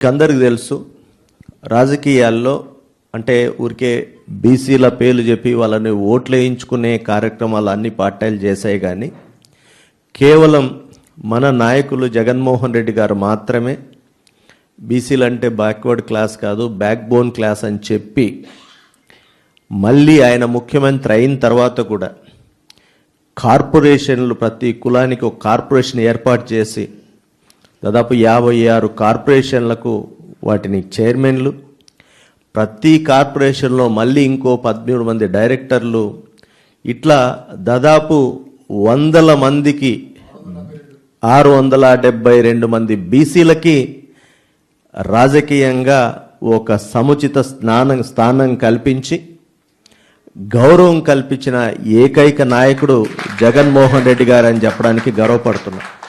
అందరికి తెలుసు రాజకీయాల్లో అంటే ఊరికే బీసీల పేర్లు చెప్పి వాళ్ళని ఓట్లు వేయించుకునే కార్యక్రమాలు అన్ని పార్టీలు చేశాయి కానీ కేవలం మన నాయకులు జగన్మోహన్ రెడ్డి గారు మాత్రమే బీసీలు అంటే బ్యాక్వర్డ్ క్లాస్ కాదు బ్యాక్ బోన్ క్లాస్ అని చెప్పి మళ్ళీ ఆయన ముఖ్యమంత్రి అయిన తర్వాత కూడా కార్పొరేషన్లు ప్రతి కులానికి ఒక కార్పొరేషన్ ఏర్పాటు చేసి దాదాపు యాభై ఆరు కార్పొరేషన్లకు వాటిని చైర్మన్లు. ప్రతి కార్పొరేషన్లో మళ్ళీ ఇంకో పద్మూడు మంది డైరెక్టర్లు. ఇట్లా దాదాపు వందల మందికి ఆరు వందల డెబ్బై రెండు మంది బీసీలకి రాజకీయంగా ఒక సముచిత స్నానం స్థానం కల్పించి గౌరవం కల్పించిన ఏకైక నాయకుడు జగన్మోహన్ రెడ్డి గారు అని చెప్పడానికి గర్వపడుతున్నాను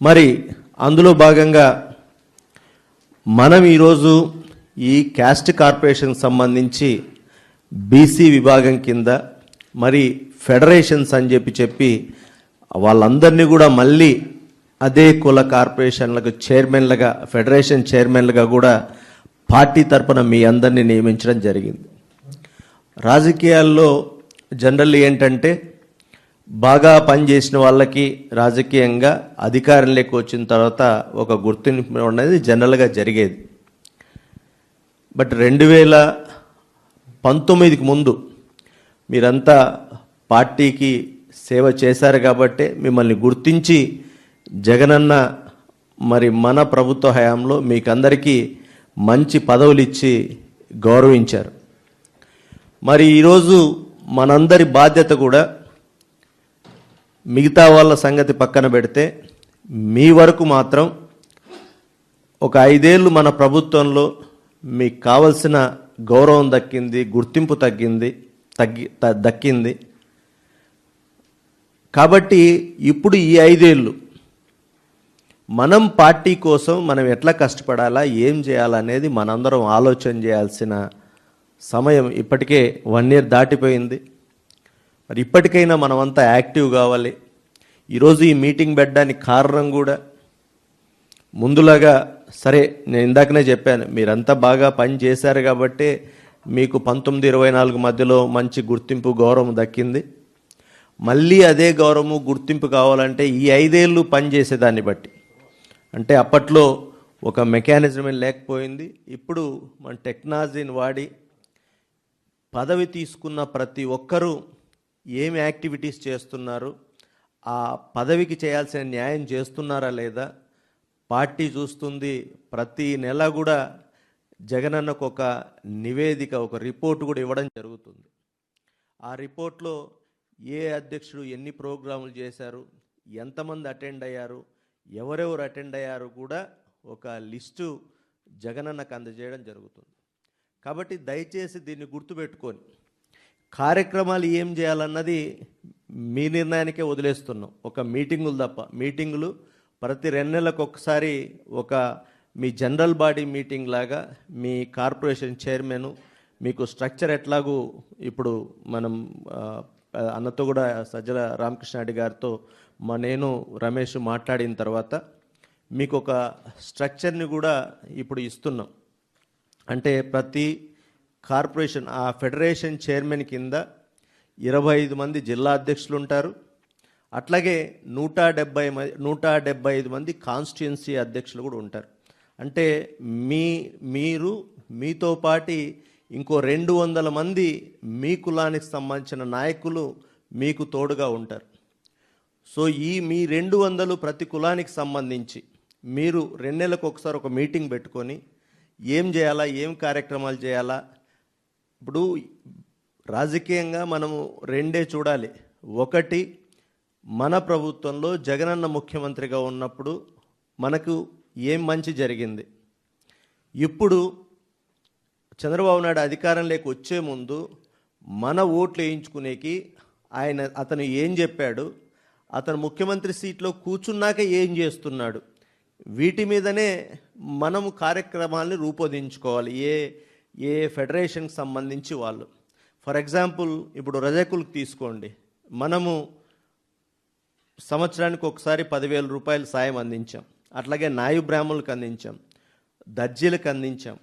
మరి అందులో భాగంగా మనం ఈరోజు ఈ క్యాస్ట్ కార్పొరేషన్ సంబంధించి బీసీ విభాగం కింద మరి ఫెడరేషన్స్ అని చెప్పి చెప్పి వాళ్ళందరినీ కూడా మళ్ళీ అదే కుల కార్పొరేషన్లకు చైర్మన్లుగా ఫెడరేషన్ చైర్మన్లుగా కూడా పార్టీ తరపున మీ అందరినీ నియమించడం జరిగింది. రాజకీయాల్లో జనరల్ ఏంటంటే బాగా పనిచేసిన వాళ్ళకి రాజకీయంగా అధికారంలోకి వచ్చిన తర్వాత ఒక గుర్తింపు అనేది జనరల్గా జరిగేది. బట్ రెండు వేల పంతొమ్మిదికి ముందు మీరంతా పార్టీకి సేవ చేశారు కాబట్టే మిమ్మల్ని గుర్తించి జగనన్న మరి మన ప్రభుత్వ హయాంలో మీకందరికీ మంచి పదవులు ఇచ్చి గౌరవించారు. మరి ఈరోజు మనందరి బాధ్యత కూడా మిగతా వాళ్ళ సంగతి పక్కన పెడితే మీ వరకు మాత్రం ఒక ఐదేళ్ళు మన ప్రభుత్వంలో మీకు కావలసిన గౌరవం దక్కింది గుర్తింపు తగ్గింది తగ్గి దక్కింది. కాబట్టి ఇప్పుడు ఈ ఐదేళ్ళు మనం పార్టీ కోసం మనం ఎట్లా కష్టపడాలా ఏం చేయాలనేది మనందరం ఆలోచన చేయాల్సిన సమయం ఇప్పటికే వన్ ఇయర్ దాటిపోయింది. మరి ఇప్పటికైనా మనమంతా యాక్టివ్ కావాలి. ఈరోజు ఈ మీటింగ్ పెట్టడానికి కారణం కూడా ముందులాగా సరే నేను ఇందాకనే చెప్పాను మీరంతా బాగా పని చేశారు కాబట్టే మీకు పంతొమ్మిది ఇరవై నాలుగు మధ్యలో మంచి గుర్తింపు గౌరవం దక్కింది. మళ్ళీ అదే గౌరవము గుర్తింపు కావాలంటే ఈ ఐదేళ్ళు పని చేసేదాన్ని బట్టి. అంటే అప్పట్లో ఒక మెకానిజం లేకపోయింది. ఇప్పుడు మన టెక్నాలజీని వాడి పదవి తీసుకున్న ప్రతి ఒక్కరూ ఏమి యాక్టివిటీస్ చేస్తున్నారు? ఆ పదవికి చేయాల్సిన న్యాయం చేస్తున్నారా లేదా? పార్టీ చూస్తుంది. ప్రతి నెల కూడా జగనన్నకు ఒక నివేదిక ఒక రిపోర్ట్ కూడా ఇవ్వడం జరుగుతుంది. ఆ రిపోర్ట్లో ఏ అధ్యక్షుడు ఎన్ని ప్రోగ్రాములు చేశారు? ఎంతమంది అటెండ్ అయ్యారు? ఎవరెవరు అటెండ్ అయ్యారు కూడా ఒక లిస్టు జగనన్నకు అందజేయడం జరుగుతుంది. కాబట్టి దయచేసి దీన్ని గుర్తుపెట్టుకొని కార్యక్రమాలు ఏం చేయాలన్నది మీ నిర్ణయానికే వదిలేస్తున్నాం. ఒక మీటింగులు తప్ప. మీటింగులు ప్రతి రెండు నెలలకు ఒకసారి ఒక మీ జనరల్ బాడీ మీటింగ్ లాగా మీ కార్పొరేషన్ చైర్మన్ మీకు స్ట్రక్చర్ ఎట్లాగూ ఇప్పుడు మనం అన్నతో కూడా సజ్జల రామకృష్ణారెడ్డి గారితో మా నేను రమేష్ మాట్లాడిన తర్వాత మీకు ఒక స్ట్రక్చర్ని కూడా ఇప్పుడు ఇస్తున్నాం. అంటే ప్రతి కార్పొరేషన్ ఆ ఫెడరేషన్ చైర్మన్ కింద ఇరవై ఐదు మంది జిల్లా అధ్యక్షులు ఉంటారు అట్లాగే నూట డెబ్బై మ- నూట డెబ్బై ఐదు మంది కాన్స్టిట్యున్సీ అధ్యక్షులు కూడా ఉంటారు. అంటే మీ మీరు మీతో పాటి ఇంకో రెండు వందల మంది మీ కులానికి సంబంధించిన నాయకులు మీకు తోడుగా ఉంటారు. సో ఈ మీ రెండు వందలు ప్రతి కులానికి సంబంధించి మీరు రెండు నెలలకు ఒకసారి ఒక మీటింగ్ పెట్టుకొని ఏం చేయాలా ఏం కార్యక్రమాలు చేయాలా ఇప్పుడు రాజకీయంగా మనము రెండే చూడాలి. ఒకటి మన ప్రభుత్వంలో జగనన్న ముఖ్యమంత్రిగా ఉన్నప్పుడు మనకు ఏం మంచి జరిగింది? ఇప్పుడు చంద్రబాబు నాయుడు అధికారంలోకి వచ్చే ముందు మన ఓట్లు వేయించుకునేకి ఆయన అతను ఏం చెప్పాడు? అతను ముఖ్యమంత్రి సీట్లో కూర్చున్నాక ఏం చేస్తున్నాడు? వీటి మీదనే మనము కార్యక్రమాల్ని రూపొందించుకోవాలి. ఏ ఏ ఫెడరేషన్కి సంబంధించి వాళ్ళు. ఫర్ ఎగ్జాంపుల్ ఇప్పుడు రజకులకు తీసుకోండి. మనము సంవత్సరానికి ఒకసారి పదివేల రూపాయలు సాయం అందించాం. అట్లాగే నాయు బ్రాహ్మణులకు అందించాం. దర్జీలకు అందించాం.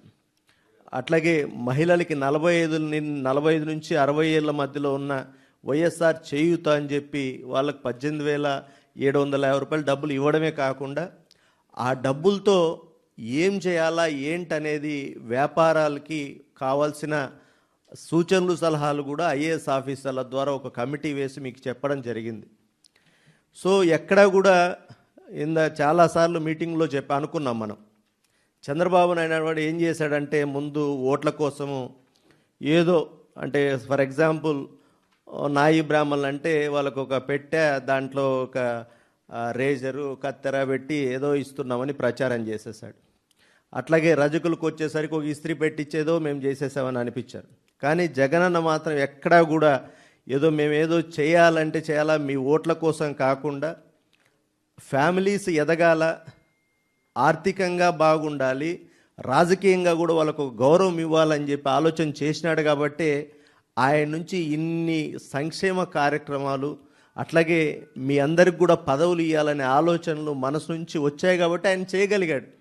అట్లాగే మహిళలకి నలభై ఐదు నలభై ఐదు నుంచి అరవై ఏళ్ళ మధ్యలో ఉన్న వైఎస్ఆర్ చేయుత అని చెప్పి వాళ్ళకి పద్దెనిమిది వేల ఏడు వందల యాభై రూపాయలు డబ్బులు ఇవ్వడమే కాకుండా ఆ డబ్బులతో ఏం చేయాలా ఏంటనేది వ్యాపారాలకి కావాల్సిన సూచనలు సలహాలు కూడా ఐఏఎస్ ఆఫీసర్ల ద్వారా ఒక కమిటీ వేసి మీకు చెప్పడం జరిగింది. సో ఎక్కడా కూడా ఇంద చాలాసార్లు మీటింగ్లో చెప్పి అనుకున్నాం మనం. చంద్రబాబు నాయుడు వాడు ఏం చేశాడంటే ముందు ఓట్ల కోసము ఏదో అంటే ఫర్ ఎగ్జాంపుల్ నాయి బ్రాహ్మణులు అంటే వాళ్ళకు ఒక పెట్టె దాంట్లో ఒక రేజరు కత్తెర పెట్టి ఏదో ఇస్తున్నామని ప్రచారం చేసేసాడు అట్లాగే రజకులకు వచ్చేసరికి ఒక ఇస్త్రీ పెట్టించేదో మేము చేసేసామని అనిపించారు. కానీ జగనన్న మాత్రం ఎక్కడా కూడా ఏదో మేము ఏదో చేయాలంటే చేయాలా మీ ఓట్ల కోసం కాకుండా ఫ్యామిలీస్ ఎదగాల ఆర్థికంగా బాగుండాలి రాజకీయంగా కూడా వాళ్ళకు గౌరవం ఇవ్వాలని చెప్పి ఆలోచన చేసినాడు కాబట్టి ఆయన నుంచి ఇన్ని సంక్షేమ కార్యక్రమాలు అట్లాగే మీ అందరికి కూడా పదవులు ఇవ్వాలనే ఆలోచనలు మనసు నుంచి వచ్చాయి కాబట్టి ఆయన చేయగలిగాడు.